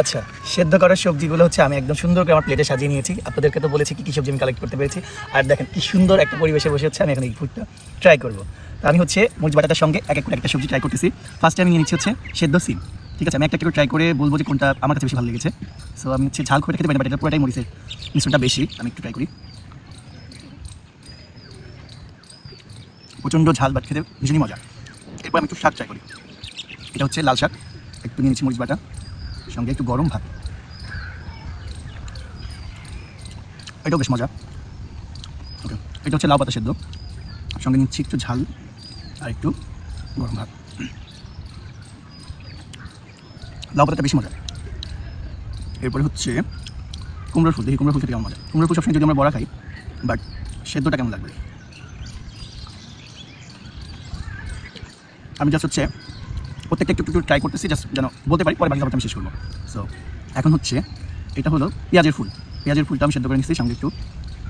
আচ্ছা সেদ্ধ করার সবজিগুলো হচ্ছে আমি একদম সুন্দর করে আমার প্লেটে সাজিয়ে নিয়েছি। আপনাদেরকে তো বলেছি কি কী সবজি আমি কালেক্ট করতে পেরেছি। আর দেখেন কি সুন্দর একটা পরিবেশে বসে হচ্ছে আমি এখন এই ফুডটা ট্রাই করব। আমি হচ্ছে মরিচ বাটাটার সঙ্গে এক এক করে একটা সবজি ট্রাই করতেছি। ফার্স্টে আমি নিয়ে নিচ্ছি হচ্ছে সেদ্ধ সিম। ঠিক আছে, আমি একটা একটা ট্রাই করে বলব যে কোনটা আমার কাছে বেশি ভালো লেগেছে। সো আমি হচ্ছে ঝাল করে খেতে পারি বাট পুরোটাই মরিচের মিশ্রণটা বেশি, আমি একটু ট্রাই করি। প্রচণ্ড ঝাল বাট খেতে ভীষণই মজা। এরপর আমি একটু শাক ট্রাই করি। এটা হচ্ছে লাল শাক। একটু নিয়ে নিচ্ছি মরিচ বাটা সঙ্গে একটু গরম ভাত। এটাও বেশ মজা। ওকে এটা হচ্ছে লাউ পাতা সেদ্ধ। সঙ্গে নিচ্ছি একটু ঝাল আর একটু গরম ভাত। লাউ পাতাটা বেশি মজা। এরপরে হচ্ছে কুমড়োর ফুল। দেখি কুমড়োর ফুল খেতে কেমন মজা। কুমড়োর ফুল সবসময় যদি আমরা বড়া খাই বাট সেদ্ধটা কেমন লাগবে? আমি জাস্ট হচ্ছে প্রত্যেকটা একটু একটু ট্রাই করতেছি জাস্ট যেন বলতে পারি, পরে বাকি আমি শেষ করব। সো এখন হচ্ছে, এটা হলো পেঁয়াজের ফুল। পেঁয়াজের ফুলটা আমি সেদ্ধ করে নিচ্ছি, সঙ্গে একটু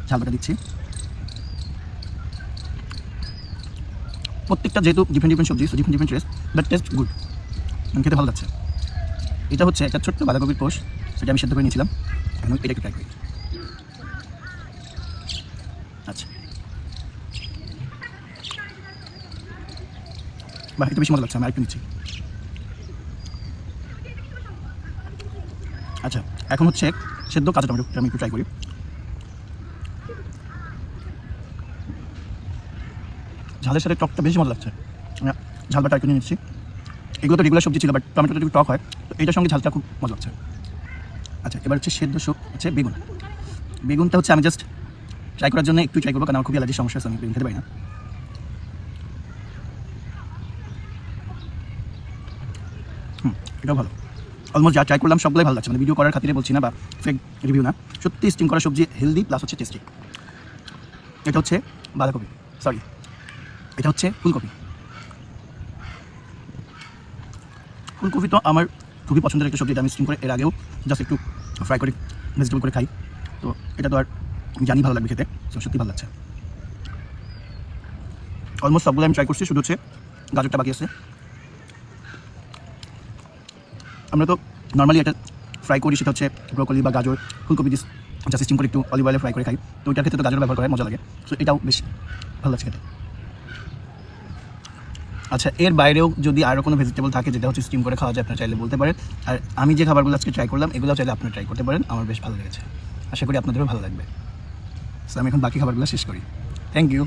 ঝাল বাটা দিচ্ছি। প্রত্যেকটা যেহেতু ডিফারেন্ট ডিফারেন্ট সবজি different different taste but taste good খেতে ভালো লাগছে। এটা হচ্ছে একটা ছোট্ট বাঁধাকপির কোষ, সেটা আমি সেদ্ধ করে নিয়েছিলাম। এখন এটা একটু ট্রাই করি আচ্ছা বাহ এটা বেশি মজা লাগছে, আমি আরেকটু নিচ্ছি। আচ্ছা এখন হচ্ছে সেদ্ধ কাঁচা টমেটো আমি একটু ট্রাই করি। ঝালের সাথে টকটা বেশি মজা লাগছে। ঝাল বাটা একটু নিচ্ছি। এগুলো তো রেগুলার সবজি ছিল বাট টমেটোটা একটু টক হয়, তো এটার সঙ্গে ঝালটা খুব মজা লাগছে। আচ্ছা এবার হচ্ছে সেদ্ধ সব হচ্ছে বেগুন। বেগুনটা হচ্ছে আমি জাস্ট ট্রাই করার জন্য একটু ট্রাই করব, কারণ আমার খুবই অ্যালার্জির সমস্যা আছে, আমি বেগুন খেতে পারি না। হুম, এটাও ভালো। অলমোস্ট যা ট্রাই করলাম সবগুলোই ভালো লাগছে। মানে ভিডিও করার খাতিরে বলছি না বা ফেক রিভিউ না। সত্যি স্টিম করা সবজি হেলদি প্লাস হচ্ছে টেস্টি এটা হচ্ছে বাঁধাকপি। সরি এটা হচ্ছে ফুলকপি। ফুলকপি তো আমার খুবই পছন্দের একটা সবজি। আমি স্টিম করে এর আগেও জাস্ট একটু ফ্রাই করে ভেজিটেবল করে খাই। তো এটা তো আর জানি ভালো লাগবে খেতে। সত্যি ভালো লাগছে। অলমোস্ট সবগুলো আমি ট্রাই করছি। শুধু হচ্ছে গাজরটা বাকি আছে। আমরা তো নর্মালি এটা ফ্রাই করি, সেটা হচ্ছে ব্রোকলি বা গাজর, ফুলকপি দিয়ে জাস্ট স্টিম করে একটু অলিভ অয়েলে ফ্রাই করে খাই। তো ওইটার ক্ষেত্রে তো গাজর ব্যবহার করে মজা লাগে। সো এটাও বেশ ভালো লাগছে খেতে। আচ্ছা এর বাইরেও যদি আরও কোনো ভেজিটেবল থাকে যেটা হচ্ছে স্টিম করে খাওয়া যায়, আপনারা চাইলে বলতে পারেন। আর আমি যে খাবারগুলো আজকে ট্রাই করলাম, এগুলো চাইলে আপনারা ট্রাই করতে পারেন। আমার বেশ ভালো লেগেছে। আশা করি আপনাদেরও ভালো লাগবে। সো আমি এখন বাকি খাবারগুলো শেষ করি। Thank you